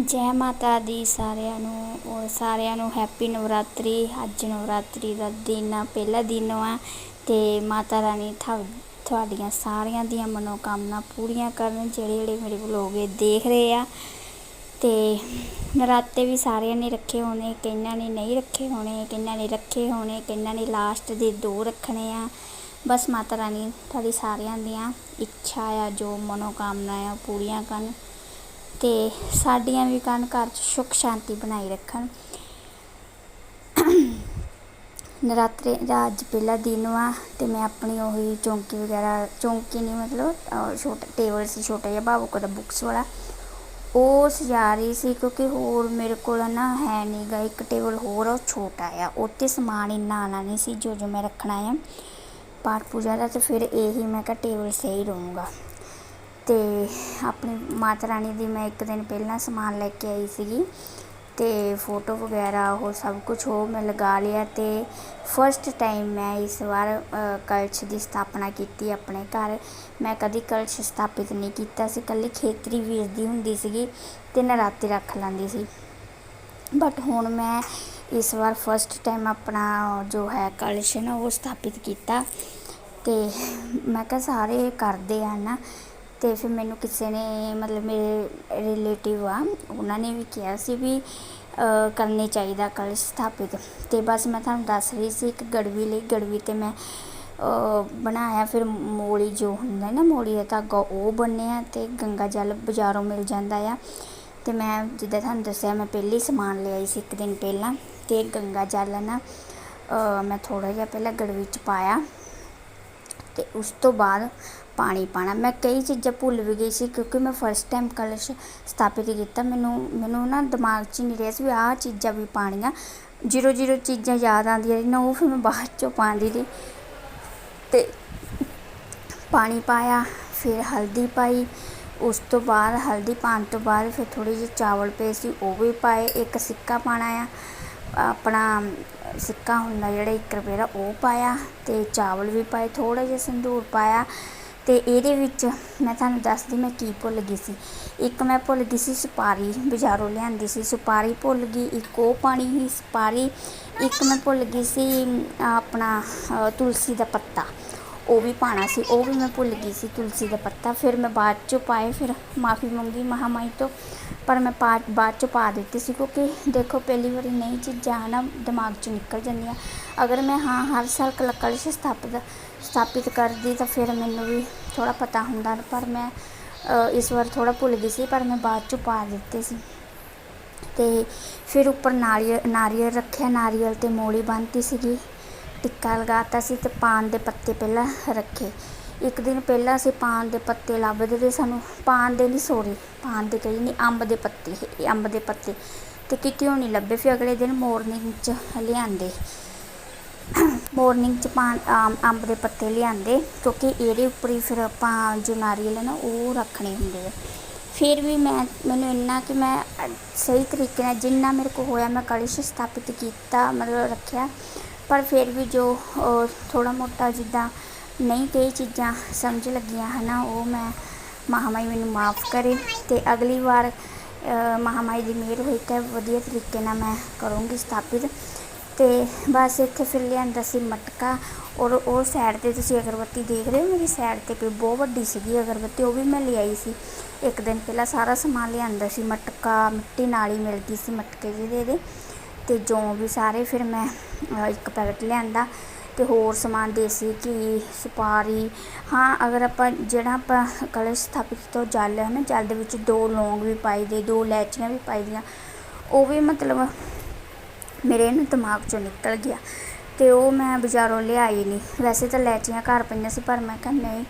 ਜੈ ਮਾਤਾ ਦੀ ਸਾਰਿਆਂ ਨੂੰ ਔਰ ਸਾਰਿਆਂ ਨੂੰ ਹੈਪੀ ਨਵਰਾਤਰੀ, ਅੱਜ ਨਵਰਾਤਰੀ ਦਾ ਦਿਨ ਆ, ਪਹਿਲਾ ਦਿਨ ਆ, ਤੇ ਮਾਤਾ ਰਾਣੀ ਥਾ- ਤੁਹਾਡੀਆਂ ਸਾਰਿਆਂ ਦੀਆਂ ਮਨੋਕਾਮਨਾ ਪੂਰੀਆਂ ਕਰਨ, ਜਿਹੜੇ ਜਿਹੜੇ ਮੇਰੇ ਵਲੋਗ ਇਹ ਦੇਖ ਰਹੇ ਆ। ਤੇ ਨਰਾਤੇ ਵੀ ਸਾਰਿਆਂ ਨੇ ਰੱਖੇ ਹੋਣੇ ਕਈਆਂ ਨੇ ਨਹੀਂ ਰੱਖੇ ਹੋਣੇ ਕਈਆਂ ਨੇ ਰੱਖੇ ਹੋਣੇ ਕਈਆਂ ਨੇ ਲਾਸਟ ਦੇ ਦੋ ਰੱਖਣੇ ਆ। ਬਸ ਮਾਤਾ ਰਾਣੀ, ਤੁਹਾਡੀ ਸਾਰਿਆਂ ਦੀਆਂ ਇੱਛਾ ਆ, ਜੋ ਮਨੋਕਾਮਨਾ ਆ ਉਹ ਪੂਰੀਆਂ ਕਰਨ। ਤੇ ਸਾਡੀਆਂ ਵੀ ਕਰਨ ਘਰ 'ਚ ਸੁੱਖ ਸ਼ਾਂਤੀ ਬਣਾਈ ਰੱਖਣ। ਨਰਾਤਰੇ ਦਾ ਅੱਜ ਪਹਿਲਾ ਦਿਨ ਵਾ ਤੇ ਮੈਂ ਆਪਣੀ ਉਹੀ ਚੌਂਕੀ ਵਗੈਰਾ ਚੌਂਕੀ ਨਹੀਂ ਮਤਲਬ ਅਹ ਛੋਟਾ ਟੇਬਲ ਸੀ ਛੋਟਾ ਜਿਹਾ ਬਾਬੂ ਦਾ ਬੁੱਕਸ ਵਾਲਾ। ਉਹ ਸਜਾ ਰਹੀ ਸੀ ਕਿਉਂਕਿ ਹੋਰ ਮੇਰੇ ਕੋਲ ਨਾ ਹੈ ਨਹੀਂਗਾ ਇੱਕ ਟੇਬਲ ਹੋਰ ਆ, ਉਹ ਛੋਟਾ ਆ। ਉੱਤੇ ਸਮਾਨ ਇੰਨਾ ਆਣਾ ਨਹੀਂ ਸੀ ਜੋ ਜੋ ਮੈਂ ਰੱਖਣਾ ਆ। ਪਾਠ ਪੂਜਾ ਦਾ ਤੇ ਫਿਰ ਇਹੀ ਮੈਂ ਕਿਹਾ ਟੇਬਲ ਸਹੀ ਰਹੂੰਗਾ। ਤੇ ਆਪਣੀ ਮਾਤਾ ਰਾਣੀ ਦੀ ਮੈਂ ਇੱਕ ਦਿਨ ਪਹਿਲਾਂ ਸਮਾਨ ਲੈ ਕੇ ਆਈ ਸੀਗੀ ਤੇ ਫੋਟੋ ਵਗੈਰਾ ਉਹ ਸਭ ਕੁਝ ਉਹ ਮੈਂ ਲਗਾ ਲਿਆ ਤੇ ਫਸਟ ਟਾਈਮ ਮੈਂ ਇਸ ਵਾਰ ਕਲਸ਼ ਦੀ ਸਥਾਪਨਾ ਕੀਤੀ ਆਪਣੇ ਘਰ। ਮੈਂ ਕਦੀ ਕਲਸ਼ ਸਥਾਪਿਤ ਨਹੀਂ ਕੀਤਾ ਸੀ, ਕੱਲੀ ਖੇਤਰੀ ਵੀਰ ਦੀ ਹੁੰਦੀ ਸੀਗੀ ਤੇ ਨਰਾਤੇ ਰੱਖ ਲੈਂਦੀ ਸੀ। ਬਟ ਹੁਣ ਮੈਂ ਇਸ ਵਾਰ ਫਸਟ ਟਾਈਮ ਆਪਣਾ ਜੋ ਹੈ ਕਲਸ਼ ਨਾ ਉਹ ਸਥਾਪਿਤ ਕੀਤਾ ਤੇ ਮੈਂ ਕਿਹਾ ਸਾਰੇ ਕਰਦੇ ਆ ਨਾ ਤੇ ਫਿਰ ਮੈਨੂੰ ਕਿਸੇ ਨੇ ਮਤਲਬ ਮੇਰੇ ਰਿਲੇਟਿਵ ਆ ਉਹਨਾਂ ਨੇ ਵੀ ਕਿਹਾ ਸੀ ਵੀ ਅ, ਕਰਨੇ ਚਾਹੀਦਾ ਕਲਸ਼ ਸਥਾਪਿਤ। ਤੇ ਬਸ ਮੈਂ ਤੁਹਾਨੂੰ ਦੱਸ ਰਹੀ ਸੀ ਇੱਕ ਗੜਵੀ ਲਈ ਗੜਵੀ ਤੇ ਮੈਂ ਬਣਾਇਆ। ਫਿਰ ਮੋਲੀ ਜੋ ਹੁੰਦਾ ਨਾ ਮੋਲੀ ਦਾ ਧਾਗਾ ਉਹ ਬੰਨਿਆ ਤੇ ਗੰਗਾ ਜਲ ਬਾਜ਼ਾਰੋਂ ਮਿਲ ਜਾਂਦਾ ਆ। ਤੇ ਮੈਂ ਜਿੱਦਾਂ ਤੁਹਾਨੂੰ ਦੱਸਿਆ ਮੈਂ ਪਹਿਲੇ ਸਮਾਨ ਲਿਆਈ ਸੀ ਇੱਕ ਦਿਨ ਪਹਿਲਾਂ ਤੇ ਗੰਗਾ ਜਲ ਨਾ ਮੈਂ ਥੋੜਾ ਜਿਹਾ ਪਹਿਲਾਂ ਗੜਵੀ ਚ ਪਾਇਆ। ਤੇ ਉਸ ਤੋਂ ਬਾਅਦ ਪਾਣੀ ਪਾਣਾ। ਮੈਂ ਕਈ ਚੀਜ਼ਾਂ ਭੁੱਲ ਵੀ ਗਈ ਸੀ ਕਿਉਂਕਿ ਮੈਂ ਫਸਟ ਟਾਈਮ ਕਲਸ਼ ਸਥਾਪਿਤ ਕੀਤਾ। ਮੈਨੂੰ ਮੈਨੂੰ ਨਾ ਦਿਮਾਗ 'ਚ ਨਹੀਂ ਰਿਹਾ ਸੀ ਵੀ ਆਹ ਚੀਜ਼ਾਂ ਵੀ ਪਾਣੀਆਂ। ਜੀਰੋ ਜੀਰੋ ਚੀਜ਼ਾਂ ਯਾਦ ਆਉਂਦੀਆਂ ਰਹੀਆਂ। ਉਹ ਫਿਰ ਮੈਂ ਬਾਅਦ 'ਚੋਂ ਪਾਉਂਦੀ ਰਹੀ। ਤੇ ਪਾਣੀ ਪਾਇਆ, ਫਿਰ ਹਲਦੀ ਪਾਈ। ਉਸ ਤੋਂ ਬਾਅਦ, ਹਲਦੀ ਪਾਉਣ ਤੋਂ ਬਾਅਦ ਫਿਰ ਥੋੜੀ ਜਿਹੀ ਚਾਵਲ ਪਏ ਸੀ, ਉਹ ਵੀ ਪਾਏ। ਇੱਕ ਸਿੱਕਾ ਪਾਣਾ ਆ। ਆਪਣਾ ਸਿੱਕਾ ਹੁੰਦਾ ਜਿਹੜਾ 1 ਰੁਪਏ ਦਾ, ਉਹ ਪਾਇਆ। ਤੇ ਚਾਵਲ ਵੀ ਪਾਏ ਥੋੜਾ ਜਿਹਾ ਸੰਧੂਰ ਪਾਇਆ। ਅਤੇ ਇਹਦੇ ਵਿੱਚ ਮੈਂ ਤੁਹਾਨੂੰ ਦੱਸਦੀ ਮੈਂ ਕੀ ਭੁੱਲ ਗਈ ਸੀ। ਇੱਕ ਮੈਂ ਭੁੱਲ ਗਈ ਸੀ ਸੁਪਾਰੀ ਬਜ਼ਾਰੋਂ ਲਿਆਂਦੀ ਸੀ। ਸੁਪਾਰੀ ਭੁੱਲ ਗਈ, ਇੱਕ ਉਹ ਪਾਣੀ ਸੀ ਸੁਪਾਰੀ, ਇੱਕ ਮੈਂ ਭੁੱਲ ਗਈ ਸੀ ਆਪਣਾ ਤੁਲਸੀ ਦਾ ਪੱਤਾ। ਉਹ ਵੀ ਪਾਣਾ ਸੀ, ਉਹ ਵੀ ਮੈਂ ਭੁੱਲ ਗਈ ਸੀ ਤੁਲਸੀ ਦਾ ਪੱਤਾ। ਫਿਰ ਮੈਂ ਬਾਅਦ ਚੋਂ ਪਾਏ, ਫਿਰ ਮਾਫੀ ਮੰਗੀ ਮਹਾਮਾਈ ਤੋਂ। ਪਰ ਮੈਂ ਪਾ, ਬਾਅਦ ਚੋਂ ਪਾ ਦਿੱਤੀ ਸੀ ਕਿਉਂਕਿ ਦੇਖੋ ਪਹਿਲੀ ਵਾਰੀ ਨਹੀਂ ਚੀਜ਼ਾਂ ਨਾ ਦਿਮਾਗ ਚੋਂ ਨਿਕਲ ਜਾਂਦੀਆਂ। ਅਗਰ ਮੈਂ, ਹਾਂ, ਹਰ ਸਾਲ ਕਲ ਸਥਾਪਿਤ ਸਥਾਪਿਤ ਕਰਦੀ ਤਾਂ ਫਿਰ ਮੈਨੂੰ ਵੀ ਥੋੜ੍ਹਾ ਪਤਾ ਹੁੰਦਾ, ਪਰ ਮੈਂ ਇਸ ਵਾਰ ਥੋੜ੍ਹਾ ਭੁੱਲ ਗਈ ਸੀ, ਪਰ ਮੈਂ ਬਾਅਦ ਚੋਂ ਪਾ ਦਿੱਤੇ ਸੀ। ਅਤੇ ਫਿਰ ਉੱਪਰ ਨਾਰੀਅਲ ਨਾਰੀਅਲ ਰੱਖਿਆ, ਨਾਰੀਅਲ ਤੇ ਮੋਲੀ ਬੰਨਤੀ ਸੀਗੀ। ਟਿੱਕਾ ਲਗਾਤਾ ਸੀ ਅਤੇ ਪਾਨ ਦੇ ਪੱਤੇ ਪਹਿਲਾਂ ਰੱਖੇ। ਇੱਕ ਦਿਨ ਪਹਿਲਾਂ ਅਸੀਂ ਪਾਨ ਦੇ ਪੱਤੇ ਲੱਭਦੇ ਤੇ ਸਾਨੂੰ ਪਾਨ ਦੇ ਨਹੀਂ ਸੋਰੀ ਪਾਨ ਦੇ ਕਹੀ ਨਹੀਂ ਅੰਬ ਦੇ ਪੱਤੇ ਅੰਬ ਦੇ ਪੱਤੇ। ਤੇ ਕਿਤਿਓਂ ਨਹੀਂ ਲੱਭੇ? ਫਿਰ ਅਗਲੇ ਦਿਨ ਮੋਰਨਿੰਗ ਚ ਲਿਆਂਦੇ। ਮੋਰਨਿੰਗ ਚ ਪਾਨ ਅੰਬ ਦੇ ਪੱਤੇ ਲਿਆਂਦੇ ਕਿਉਂਕਿ ਇਹਦੇ ਉੱਪਰ ਹੀ ਫਿਰ ਆਪਾਂ ਜੋ ਨਾਰੀਅਲ ਹੈ ਨਾ ਉਹ ਰੱਖਣੇ ਹੁੰਦੇ ਆ। ਫਿਰ ਵੀ ਮੈਂ ਮੈਨੂੰ ਇੰਨਾ ਕਿ ਮੈਂ ਸਹੀ ਤਰੀਕੇ ਨਾਲ ਜਿੰਨਾ ਮੇਰੇ ਕੋਲ ਹੋਇਆ ਮੈਂ ਕਲਸ਼ ਸਥਾਪਿਤ ਕੀਤਾ ਮਤਲਬ ਰੱਖਿਆ। ਪਰ ਫਿਰ ਵੀ ਜੋ ਥੋੜਾ ਮੋਟਾ ਜਿੱਦਾਂ ਨਹੀਂ ਕਈ ਚੀਜ਼ਾਂ ਸਮਝ ਲੱਗੀਆਂ ਹਨਾ ਉਹ ਮੈਂ ਮਹਾਮਾਈ ਮੈਨੂੰ ਮਾਫ ਕਰੇ ਤੇ ਅਗਲੀ ਵਾਰ ਅ, ਮਹਾਮਾਈ ਦੀ ਮਿਹਰ ਹੋਈ ਤਾਂ ਵਧੀਆ ਤਰੀਕੇ ਨਾਲ ਮੈਂ ਕਰੂੰਗੀ ਸਥਾਪਿਤ। ਤੇ ਬਸ ਇੱਥੇ ਫਿਰ ਲਿਆਂਦਾ ਸੀ ਮਟਕਾ ਔਰ ਉਹ ਸਾਈਡ ਤੇ ਤੁਸੀਂ ਅਗਰਬੱਤੀ ਦੇਖ ਰਹੇ ਹੋ, ਮੇਰੀ ਸਾਈਡ ਤੇ ਕੋਈ ਬਹੁਤ ਵੱਡੀ ਸੀਗੀ ਅਗਰਬੱਤੀ, ਉਹ ਵੀ ਮੈਂ ਲਿਆਈ ਸੀ। ਇੱਕ ਦਿਨ ਪਹਿਲਾਂ ਸਾਰਾ ਸਮਾਨ ਲਿਆਂਦਾ ਸੀ, ਮਟਕਾ, ਮਿੱਟੀ ਨਾਲ ਹੀ ਮਿਲ ਗਈ ਸੀ ਮਟਕੇ ਜਿਹਦੇ ਇਹਦੇ ਤੇ ਜੋ ਵੀ ਸਾਰੇ ਫਿਰ ਮੈਂ ਇੱਕ ਪੈਕਟ ਲਿਆਂਦਾ ਤੇ ਹੋਰ ਸਮਾਨ ਦੇਸੀ ਘੀ, ਸੁਪਾਰੀ। ਹਾਂ, ਅਗਰ ਆਪਾਂ, ਜਿਹੜਾ ਆਪਾਂ ਕਲਸ਼ ਸਥਾਪਿਤ ਤੋਂ ਜਲ ਹੈ ਨਾ, ਜਲ ਦੇ ਵਿੱਚ ਦੋ ਲੌਂਗ ਵੀ ਪਾਈ ਦੇ, ਦੋ ਇਲਾਇਚੀਆਂ ਵੀ ਪਾਈ ਦੀਆਂ। ਉਹ ਵੀ ਮਤਲਬ ਮੇਰੇ ਨਾ ਦਿਮਾਗ ਚੋਂ ਨਿਕਲ ਗਿਆ ਤੇ ਉਹ ਮੈਂ ਬਾਜ਼ਾਰੋਂ ਲਿਆਈ ਨਹੀਂ ਵੈਸੇ ਤਾਂ ਲੈਚੀਆਂ ਘਰ ਪਈਆਂ ਸੀ ਪਰ ਮੈਂ ਕਿਹਾ ਨਹੀਂ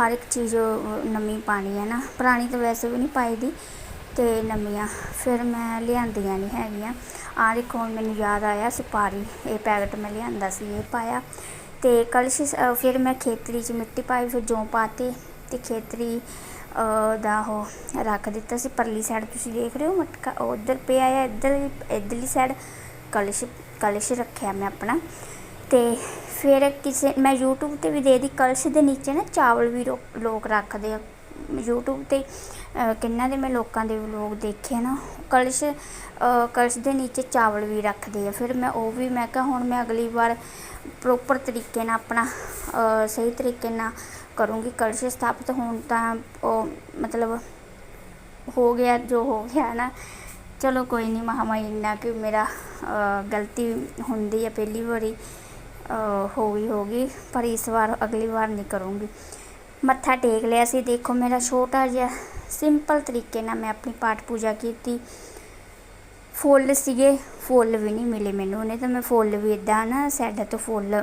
ਹਰ ਇੱਕ ਚੀਜ਼ ਅਹ, ਨਵੀਂ ਪਾਣੀ ਹੈ ਨਾ। ਪੁਰਾਣੀ ਤਾਂ ਵੈਸੇ ਵੀ ਨਹੀਂ ਪਾਈ ਦੀ ਤੇ ਨਵੀਆਂ ਫਿਰ ਮੈਂ ਲਿਆਂਦੀਆਂ ਨਹੀਂ ਹੈਗੀਆਂ। ਆਹ ਦੇਖੋ ਹੁਣ ਮੈਨੂੰ ਯਾਦ ਆਇਆ ਸੁਪਾਰੀ ਇਹ ਪੈਕਟ ਮੈਂ ਲਿਆਂਦਾ ਸੀ ਇਹ ਪਾਇਆ। ਤੇ ਕਲਸ਼ ਫਿਰ ਮੈਂ ਖੇਤਰੀ 'ਚ ਮਿੱਟੀ ਪਾਈ ਫਿਰ ਜੌਂ ਪਾਤੀ ਤੇ ਖੇਤਰੀ ਦਾ ਉਹ ਰੱਖ ਦਿੱਤਾ ਸੀ ਪਰਲੀ ਸਾਈਡ ਤੁਸੀਂ ਦੇਖ ਰਹੇ ਹੋ ਮਟਕਾ ਉਧਰ ਪਿਆ ਆ ਇੱਧਰ ਇੱਧਰਲੀ ਸਾਈਡ ਕਲਸ਼ ਕਲਸ਼ ਰੱਖਿਆ ਮੈਂ ਆਪਣਾ। ਤੇ ਫਿਰ ਕਿਸੇ, ਮੈਂ YouTube ਤੇ ਵੀ ਦੇ ਕਲਸ਼ ਦੇ ਨੀਚੇ ਨਾ ਚਾਵਲ ਵੀ ਰੋ- ਲੋਕ ਰੱਖਦੇ ਆ। YouTube ਤੇ ਕਿੰਨਾ ਦੇ ਮੈਂ ਲੋਕਾਂ ਦੇ ਵਲੋਗ ਦੇਖੇ ਨਾ। ਕਲਸ਼ ਕਲਸ਼ ਦੇ ਨੀਚੇ ਚਾਵਲ ਵੀ ਰੱਖਦੇ ਆ। ਫਿਰ ਮੈਂ ਉਹ ਵੀ, ਮੈਂ ਕਿਹਾ ਹੁਣ ਮੈਂ ਅਗਲੀ ਵਾਰ ਪ੍ਰੋਪਰ ਤਰੀਕੇ ਨਾਲ ਆਪਣਾ ਸਹੀ ਤਰੀਕੇ ਨਾਲ ਕਰੂੰਗੀ। ਕਲਸ਼ ਸਥਾਪਿਤ ਹੋਣ ਤਾਂ ਉਹ ਮਤਲਬ ਹੋ ਗਿਆ, ਜੋ ਹੋ ਗਿਆ ਨਾ। ਚਲੋ ਕੋਈ ਨਹੀਂ ਮਹਾਮਾਈ ਇੰਨਾ ਕਿ ਮੇਰਾ ਗਲਤੀ ਹੁੰਦੀ ਹੈ ਪਹਿਲੀ ਵਾਰੀ ਹੋ ਗਈ ਹੋ ਗਈ ਪਰ ਇਸ ਵਾਰ ਅਗਲੀ ਵਾਰ ਨਹੀਂ ਕਰੂੰਗੀ। ਮੱਥਾ ਟੇਕ ਲਿਆ ਸੀ ਦੇਖੋ ਮੇਰਾ ਛੋਟਾ ਜਿਹਾ ਸਿੰਪਲ ਤਰੀਕੇ ਨਾਲ ਮੈਂ ਆਪਣੀ ਪਾਠ ਪੂਜਾ ਕੀਤੀ। ਫੁੱਲ ਸੀਗੇ ਫੁੱਲ ਵੀ ਨਹੀਂ ਮਿਲੇ ਮੈਨੂੰ ਨਹੀਂ ਤਾਂ ਮੈਂ ਫੁੱਲ ਵੀ ਇਦਾਂ ਨਾ ਸਾਡਾ ਤੋਂ ਫੁੱਲ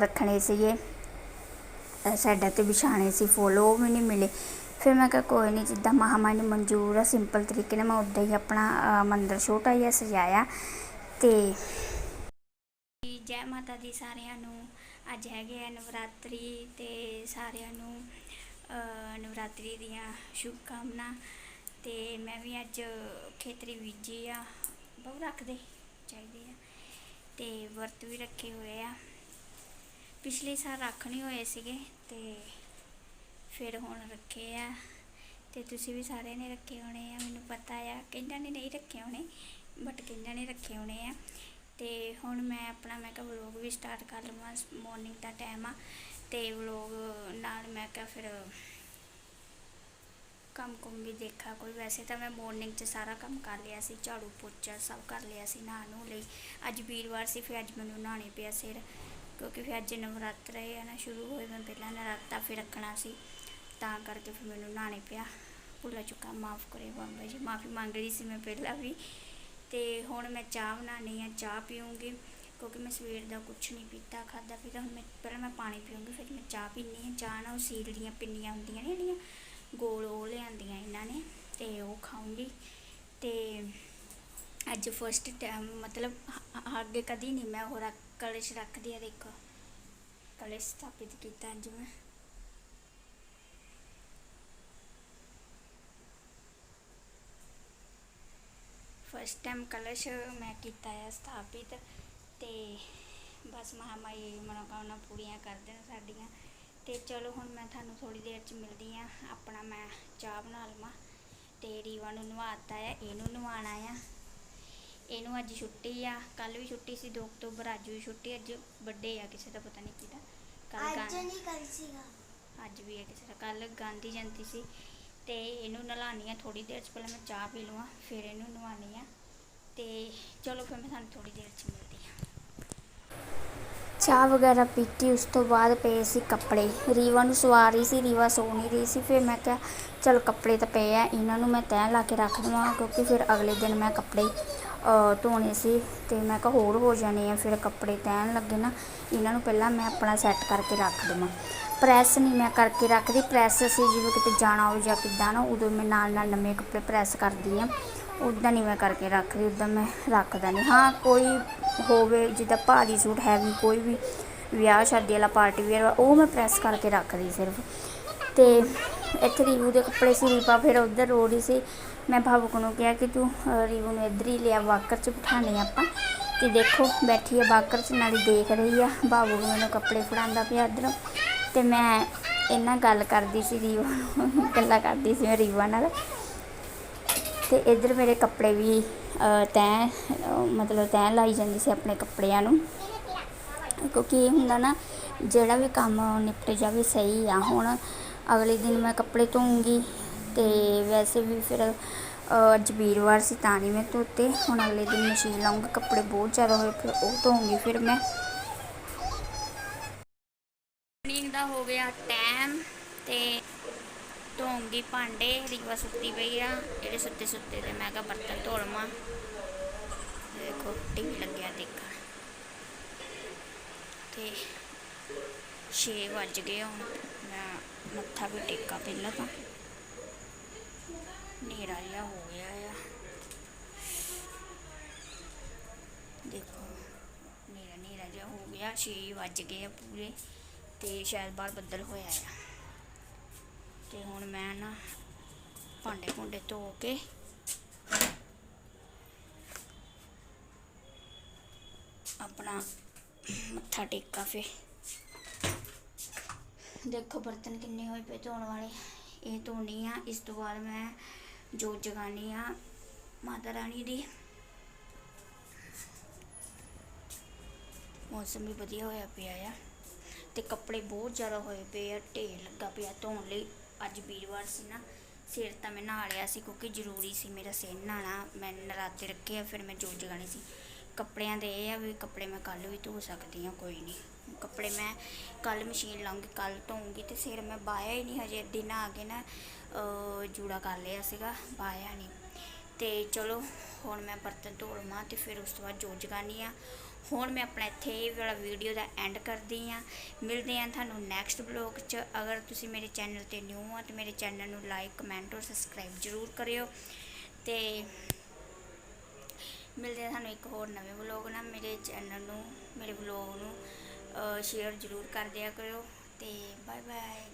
ਰੱਖਣੇ ਸੀਗੇ ਅ, ਸਾਈਡਾਂ ਤੇ ਵਿਛਾਣੇ ਸੀ ਫੁੱਲ ਉਹ ਵੀ ਨਹੀਂ ਮਿਲੇ। ਫਿਰ ਮੈਂ ਕਿਹਾ ਕੋਈ ਨਹੀਂ ਜਿੱਦਾਂ ਮਹਾਮਾਈ ਨੂੰ ਮਨਜ਼ੂਰ ਆ ਸਿੰਪਲ ਤਰੀਕੇ ਨਾਲ ਮੈਂ ਉੱਦਾਂ ਹੀ ਆਪਣਾ ਮੰਦਰ ਛੋਟਾ ਜਿਹਾ ਸਜਾਇਆ ਤੇ ਜੈ ਮਾਤਾ ਦੀ ਸਾਰਿਆਂ ਨੂੰ ਅੱਜ ਹੈਗੇ ਆ ਨਵਰਾਤਰੀ ਤੇ ਸਾਰਿਆਂ ਨੂੰ ਨਵਰਾਤਰੀ ਦੀਆਂ ਸ਼ੁਭਕਾਮਨਾ ਤੇ ਮੈਂ ਵੀ ਅੱਜ ਖੇਤਰੀ ਬੀਜੀ ਆ, ਬਹੁ ਰੱਖਦੇ ਚਾਹੀਦੇ ਆ ਤੇ ਵਰਤ ਵੀ ਰੱਖੇ ਹੋਏ ਆ। ਪਿਛਲੇ ਸਾਲ ਰੱਖ ਨਹੀਂ ਹੋਏ ਸੀਗੇ ਤੇ ਫਿਰ ਹੁਣ ਰੱਖੇ ਆ ਤੇ ਤੁਸੀਂ ਵੀ ਸਾਰਿਆਂ ਨੇ ਰੱਖੇ ਹੋਣੇ ਆ, ਮੈਨੂੰ ਪਤਾ ਆ। ਕਈਆਂ ਨੇ ਨਹੀਂ ਰੱਖੇ ਹੋਣੇ ਬਟ ਕਈਆਂ ਨੇ ਰੱਖੇ ਹੋਣੇ ਆ। ਤੇ ਹੁਣ ਮੈਂ ਆਪਣਾ, ਮੈਂ ਕਿਹਾ ਵਲੋਗ ਵੀ ਸਟਾਰਟ ਕਰ ਲਵਾਂ ਮਾਰਨਿੰਗ ਦਾ ਟਾਈਮ ਆ। ਤੇ ਵਲੋਗ ਨਾਲ ਮੈਂ ਕਿਹਾ ਫਿਰ ਕੰਮ ਕੁੰਮ ਵੀ ਦੇਖਾ ਕੋਈ। ਵੈਸੇ ਤਾਂ ਮੈਂ ਮਾਰਨਿੰਗ 'ਚ ਸਾਰਾ ਕੰਮ ਕਰ ਲਿਆ ਸੀ, ਝਾੜੂ ਪੋਚਾ ਸਭ ਕਰ ਲਿਆ ਸੀ ਨਹਾ ਨੂੰ ਲਈ। ਅੱਜ ਵੀਰਵਾਰ ਸੀ, ਫਿਰ ਅੱਜ ਮੈਨੂੰ ਨਹਾਉਣੇ ਪਿਆ ਸਿਰ, ਕਿਉਂਕਿ ਫਿਰ ਅੱਜ ਨਵਰਾਤਰੇ ਆ ਨਾ, ਸ਼ੁਰੂ ਹੋਏ ਮੈਂ ਪਹਿਲਾਂ ਨਰਾਤਾ ਫਿਰ ਰੱਖਣਾ ਸੀ। ਤਾਂ ਕਰਕੇ ਫਿਰ ਮੈਨੂੰ ਨਹਾਉਣੇ ਪਿਆ। ਭੁੱਲਾ ਚੁੱਕਾ, ਮਾਫ ਕਰੇ ਬਾਬਾ ਜੀ, ਮਾਫੀ ਮੰਗ ਰਹੀ ਸੀ ਮੈਂ ਪਹਿਲਾਂ ਵੀ। ਤੇ ਹੁਣ ਮੈਂ ਚਾਹ ਬਣਾਉਣੀ ਆ, ਚਾਹ ਪੀਉਂਗੀ ਕਿਉਂਕਿ ਮੈਂ ਸਵੇਰ ਦਾ ਕੁਝ ਨਹੀਂ ਪੀਤਾ ਖਾਦਾ ਪੀਤਾ। ਹੁਣ ਮੈਂ ਪਹਿਲਾਂ ਮੈਂ ਪਾਣੀ ਪੀਉਂਗੀ ਫਿਰ ਮੈਂ ਚਾਹ ਪੀਣੀ ਆ ਚਾਹ ਨਾਲ ਉਹ ਸੀਲ ਦੀਆਂ ਪਿੰਨੀਆਂ ਹੁੰਦੀਆਂ ਨੇ ਜਿਹੜੀਆਂ, ਗੋਲ ਉਹ ਲਿਆਂਦੀਆਂ ਇਹਨਾਂ ਨੇ, ਤੇ ਉਹ ਖਾਉਂਗੀ ਤੇ ਅੱਜ ਫਸਟ ਟਾਈਮ ਮਤਲਬ ਅੱਗੇ ਕਦੀ ਨਹੀਂ ਮੈਂ ਉਹ ਰੱਖ, ਕਲਸ਼ ਰੱਖਦੀ ਆ, ਦੇਖੋ। ਕਲਸ਼ ਸਥਾਪਿਤ ਕੀਤਾ ਅੱਜ ਮੈਂ। ਫਸਟ ਟਾਈਮ ਕਲਸ਼ ਮੈਂ ਕੀਤਾ ਹੈ ਸਥਾਪਿਤ ਤੇ ਬਸ ਮਹਾਮਾਈ ਮਨੋਕਾਮਨਾ ਪੂਰੀਆਂ ਕਰ ਦੇਣ ਸਾਡੀਆਂ। ਤੇ ਚਲੋ ਹੁਣ ਮੈਂ ਤੁਹਾਨੂੰ ਥੋੜੀ ਦੇਰ ਚ ਮਿਲਦੀ ਆ ਆਪਣਾ ਮੈਂ ਚਾਹ ਬਣਾ ਲਵਾਂ। ਤੇ ਰੀਵਾ ਨੂੰ ਨਵਾਤਾ ਆ ਇਹਨੂੰ ਨਵਾਣਾ ਆ। ਇਹਨੂੰ ਅੱਜ ਛੁੱਟੀ ਆ ਕੱਲ ਵੀ ਛੁੱਟੀ ਸੀ 2 ਅਕਤੂਬਰ ਅੱਜ ਵੀ ਛੁੱਟੀ ਅੱਜ ਵੱਡੇ ਆ ਕਿਸੇ ਦਾ ਪਤਾ ਨਹੀਂ ਕਿਹਦਾ। ਕੱਲ ਅੱਜ ਨਹੀਂ ਕੱਲ ਸੀਗਾ। ਅੱਜ ਵੀ ਹੈ ਕਿਸੇ ਦਾ ਕੱਲ ਗਾਂਧੀ ਜਯੰਤੀ ਸੀ। ਤੇ ਇਹਨੂੰ ਨਲਾਉਣੀ ਆ ਥੋੜੀ ਦੇਰ ਚ, ਪਹਿਲਾਂ ਮੈਂ ਚਾਹ ਪੀ ਲਵਾਂ, ਫਿਰ ਇਹਨੂੰ ਨਵਾਉਣੀ ਆ। ਤੇ ਚਲੋ ਫਿਰ ਮੈਂ ਤੁਹਾਨੂੰ ਥੋੜੀ ਦੇਰ ਚ ਮਿਲਦੀ ਆ। ਚਾਹ ਵਗੈਰਾ ਪੀਤੀ, ਉਸ ਤੋਂ ਬਾਅਦ ਪਏ ਸੀ ਕੱਪੜੇ। ਰੀਵਾ ਨੂੰ ਸਵਾ ਰਹੀ ਸੀ, ਰੀਵਾ ਸੋ ਨਹੀਂ ਰਹੀ ਸੀ, ਫਿਰ ਮੈਂ ਕਿਹਾ, ਚਲ ਕੱਪੜੇ ਤਾਂ ਪਏ ਆ, ਇਹਨਾਂ ਨੂੰ ਮੈਂ ਤੈਅ ਲਾ ਕੇ ਰੱਖ ਦਵਾਂ, ਕਿਉਂਕਿ ਫਿਰ ਅਗਲੇ ਦਿਨ ਮੈਂ ਕੱਪੜੇ ਧੋਣੇ ਸੀ ਤੇ ਮੈਂ ਕਿਹਾ, ਹੋਰ ਹੋ ਜਾਣੇ ਆ, ਫਿਰ ਕੱਪੜੇ ਤੈਨ ਲੱਗੇ ਨਾ, ਇਹਨਾਂ ਨੂੰ ਪਹਿਲਾਂ ਮੈਂ ਆਪਣਾ ਸੈੱਟ ਕਰਕੇ ਰੱਖ ਦਵਾਂ। ਪ੍ਰੈਸ ਨਹੀਂ ਮੈਂ ਕਰਕੇ ਰੱਖਦੀ ਪ੍ਰੈਸ ਅਸੀਂ ਜਿਵੇਂ ਕਿਤੇ ਜਾਣਾ ਹੋਵੇ ਜਾਂ ਕਿੱਦਾਂ ਨਾ ਉਦੋਂ ਮੈਂ ਨਾਲ ਨਾਲ ਨਵੇਂ ਕੱਪੜੇ ਪ੍ਰੈਸ ਕਰਦੀ ਆ ਉੱਦਾਂ ਨਹੀਂ ਮੈਂ ਕਰਕੇ ਰੱਖਦੀ ਉੱਦਾਂ ਮੈਂ ਰੱਖਦਾ ਨਹੀਂ। ਹਾਂ ਕੋਈ ਹੋਵੇ ਜਿੱਦਾਂ ਭਾਰੀ ਸੂਟ ਹੈਵੀ ਕੋਈ ਵੀ ਵਿਆਹ ਸ਼ਾਦੀ ਵਾਲਾ ਪਾਰਟੀ ਵੇਅਰ ਉਹ ਮੈਂ ਪ੍ਰੈਸ ਕਰਕੇ ਰੱਖਦੀ ਸਿਰਫ। ਤੇ ਇੱਥੇ ਰੀਵੂ ਦੇ ਕੱਪੜੇ ਸੀ ਰੀਪਾ ਫਿਰ ਉਧਰ ਰੋ ਰਹੀ ਸੀ। ਮੈਂ ਭਾਵੁਕ ਨੂੰ ਕਿਹਾ ਕਿ ਤੂੰ ਅ, ਰੀਵੂ ਨੂੰ ਇੱਧਰ ਹੀ ਲਿਆ ਵਾਕਰ 'ਚ ਬਿਠਾਣੇ ਆਪਾਂ। ਤੇ ਦੇਖੋ ਬੈਠੀ ਹੈ ਵਾਕਰ 'ਚ ਨਾਲੇ ਦੇਖ ਰਹੀ ਆ। ਭਾਵੁਕ ਮੈਨੂੰ ਕੱਪੜੇ ਫੜਾਉਂਦਾ ਪਿਆ ਇੱਧਰ। ਤੇ ਮੈਂ ਇਹਨਾਂ ਗੱਲ ਕਰਦੀ ਸੀ ਰੀਵਾ ਗੱਲਾਂ ਕਰਦੀ ਸੀ ਮੈਂ ਰੀਵਾ ਨਾਲ। ਤੇ ਇੱਧਰ ਮੇਰੇ ਕੱਪੜੇ ਵੀ ਅ, ਤੈਅ ਮਤਲਬ ਤੈਅ ਲਾਈ ਜਾਂਦੀ ਸੀ ਆਪਣੇ ਕੱਪੜਿਆਂ ਨੂੰ। ਕਿਉਂਕਿ ਇਹ ਹੁੰਦਾ ਨਾ ਜਿਹੜਾ ਵੀ ਕੰਮ ਨਿਪਟ ਜਾਵੇ ਸਹੀ ਆ। ਹੁਣ ਅਗਲੇ ਦਿਨ ਮੈਂ ਕੱਪੜੇ ਧੋਊਂਗੀ ਤੇ ਵੈਸੇ ਵੀ ਫਿਰ ਅੱਜ ਵੀਰਵਾਰ ਸੀ ਤਾਂ ਨਹੀਂ ਮੈਂ ਧੋਤੇ। ਹੁਣ ਅਗਲੇ ਦਿਨ ਮਸ਼ੀਨ ਲਾਉਂਗੀ ਕੱਪੜੇ ਬਹੁਤ ਜ਼ਿਆਦਾ ਹੋਏ ਫਿਰ ਉਹ ਧੋਊਂਗੀ ਫਿਰ ਮੈਂ। ਮੋਰਨਿੰਗ ਦਾ ਹੋ ਗਿਆ, ਟਾਈਮ ਤੇ ਧੋਉਂਗੀ ਭਾਂਡੇ, ਰੀਵਾ ਸੁੱਤੀ ਪਈ ਆ ਜਿਹੜੇ ਸੁੱਤੇ ਸੁੱਤੇ ਤੇ ਮੈਂ ਕਿਹਾ ਬਰਤਨ ਧੋ ਲਵਾਂ ਦੇਖੋ ਟੀਵੀ ਲੱਗਿਆ ਦੇਖਣ। ਤੇ 6 ਵੱਜ ਗਏ ਹੁਣ, ਮੈਂ ਮੱਥਾ ਵੀ ਟੇਕਾ ਪਹਿਲਾਂ ਤਾਂ। ਹਨੇਰਾ ਜਿਹਾ ਹੋ ਗਿਆ ਆ। ਦੇਖੋ ਹਨੇਰਾ ਹਨੇਰਾ ਜਿਹਾ ਹੋ ਗਿਆ 6 ਵੱਜ ਗਏ ਆ ਪੂਰੇ। ਤੇ ਸ਼ਾਇਦ ਬਾਹਰ ਬੱਦਲ ਹੋਇਆ ਆ। ਤੇ ਹੁਣ ਮੈਂ ਨਾ ਭਾਂਡੇ ਭੁੰਡੇ ਧੋ ਕੇ ਆਪਣਾ ਮੱਥਾ ਟੇਕਾ ਫੇ ਦੇਖੋ ਬਰਤਨ ਕਿੰਨੇ ਹੋਏ ਪਏ ਧੋਣ ਵਾਲੇ। ਇਹ ਧੋਣੀ ਆ, ਇਸ ਤੋਂ ਬਾਅਦ ਮੈਂ ਜੋਤ ਜਗਾਣੀ ਆ ਮਾਤਾ ਰਾਣੀ ਦੀ। ਮੌਸਮ ਵੀ ਵਧੀਆ ਹੋਇਆ ਪਿਆ ਆ। ਤੇ ਕੱਪੜੇ ਬਹੁਤ ਜ਼ਿਆਦਾ ਹੋਏ ਪਏ ਆ, ਢੇਰ ਲੱਗਾ ਪਿਆ ਧੋਣ ਲਈ। ਅੱਜ ਵੀਰਵਾਰ ਸੀ ਨਾ ਸਿਰ ਤਾਂ ਮੈਂ ਨਹਾ ਲਿਆ ਸੀ ਕਿਉਂਕਿ ਜ਼ਰੂਰੀ ਸੀ ਮੇਰਾ ਸਿਰ ਨਹਾਉਣਾ ਮੈਂ ਨਰਾਤੇ ਰੱਖੇ ਆ, ਫਿਰ ਮੈਂ ਜੋਤ ਜਗਾਣੀ ਸੀ। ਕੱਪੜਿਆਂ ਦੇ ਇਹ ਆ ਵੀ ਕੱਪੜੇ ਮੈਂ ਕੱਲ ਵੀ ਧੋ ਸਕਦੀ ਹਾਂ, ਕੋਈ ਨਹੀਂ। ਕੱਪੜੇ ਮੈਂ ਕੱਲ ਮਸ਼ੀਨ ਲਾਉਂਗੀ ਕੱਲ ਧੋਉਂਗੀ ਤੇ ਸਿਰ ਮੈਂ ਬਾਇਆ ਹੀ ਨਹੀਂ ਹਜੇ। ਦਿਨ ਆ ਕੇ ਨਾ ਜੂੜਾ ਕਰ ਲਿਆ ਸੀਗਾ ਬਾਇਆ ਨਹੀਂ। ਤੇ ਚਲੋ, ਹੁਣ ਮੈਂ ਬਰਤਨ ਧੋ ਲਵਾਂ ਤੇ ਫਿਰ ਉਸ ਤੋਂ ਬਾਅਦ ਜੋਤ ਜਗਾਨੀ ਆ। ਹੁਣ ਮੈਂ ਆਪਣਾ ਇੱਥੇ ਇਹ ਵਾਲਾ ਵੀਡੀਓ ਦਾ ਐਂਡ ਕਰਦੀ ਆ ਮਿਲਦੇ ਆ ਤੁਹਾਨੂੰ ਨੈਕਸਟ ਬਲੌਗ 'ਚ। ਅਗਰ ਤੁਸੀਂ ਮੇਰੇ ਚੈਨਲ ਤੇ ਨਿਊ ਆ ਤੇ ਮੇਰੇ ਚੈਨਲ ਨੂੰ ਲਾਈਕ ਕਮੈਂਟ ਔਰ ਸਬਸਕ੍ਰਾਈਬ ਜ਼ਰੂਰ ਕਰਿਓ। ਤੇ ਮਿਲਦੇ ਆ ਤੁਹਾਨੂੰ ਇੱਕ ਹੋਰ ਨਵੇਂ ਵਲੌਗ ਨਾਲ। ਮੇਰੇ ਚੈਨਲ ਨੂੰ, ਮੇਰੇ ਵਲੌਗ ਨੂੰ ਸ਼ੇਅਰ ਜ਼ਰੂਰ ਕਰ ਦਿਆ ਕਰੋ ਤੇ ਬਾਏ ਬਾਏ